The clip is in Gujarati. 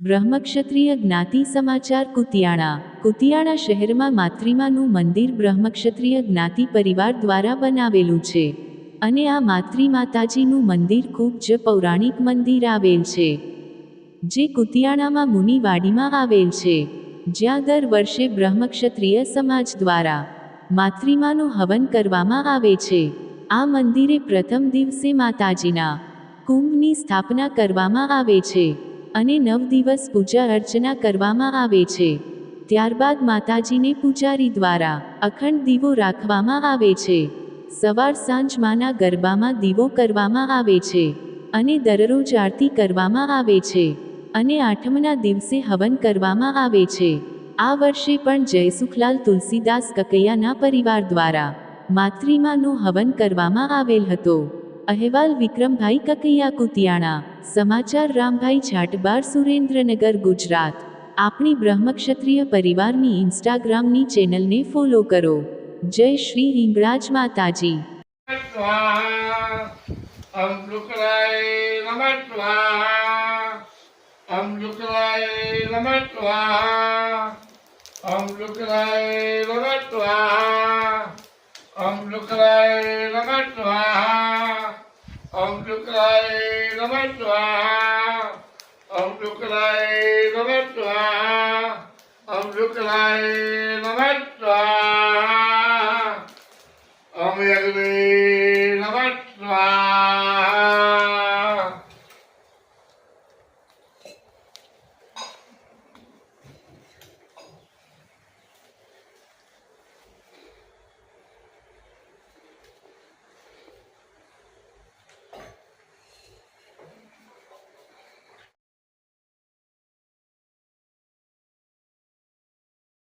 બ્રહ્મક્ષત્રિય જ્ઞાતિ સમાચાર કુતિયાણા. કુતિયાણા શહેરમાં માતૃમાનું મંદિર બ્રહ્મક્ષત્રિય જ્ઞાતિ પરિવાર દ્વારા બનાવેલું છે. અને આ માતૃ માતાજીનું મંદિર ખૂબ જ પૌરાણિક મંદિર આવેલ છે, જે કુતિયાણામાં મુનિવાડીમાં આવેલ છે, જ્યાં દર વર્ષે બ્રહ્મક્ષત્રિય સમાજ દ્વારા માતૃમાનું હવન કરવામાં આવે છે. આ મંદિરે પ્રથમ દિવસે માતાજીના કુંભની સ્થાપના કરવામાં આવે છે. અને નવ દિવસ પૂજા અર્ચના કરવામાં આવે છે. ત્યારબાદ માતાજીને પૂજારી દ્વારા અખંડ દીવો રાખવામાં આવે છે. સવાર સાંજ માના ગરબામાં દીવો કરવામાં આવે છે અને દરરોજ આરતી કરવામાં આવે છે અને આઠમના દિવસે હવન કરવામાં આવે છે. આ વર્ષે પણ જયસુખલાલ તુલસીદાસ કકૈયાના પરિવાર દ્વારા માતૃમાનું હવન કરવામાં આવેલ હતો. અહેવાલ વિક્રમભાઈ કકૈયા કુતિયાણા. સમાચાર રામભાઈ છાટબાર સુરેન્દ્રનગર, ગુજરાત. આપણી બ્રહ્મક્ષત્રિય પરિવારની ઇન્સ્ટાગ્રામની ચેનલને ફોલો કરો. જય શ્રી હિંગળાજ માતાજી. અમ અમ શુક્લાય નમઃ સ્વાહા ઓમ શુક્લાય નમઃ સ્વાહા ઓમ શુક્લાય નમઃ સ્વાહા ઓમ યજ્ઞે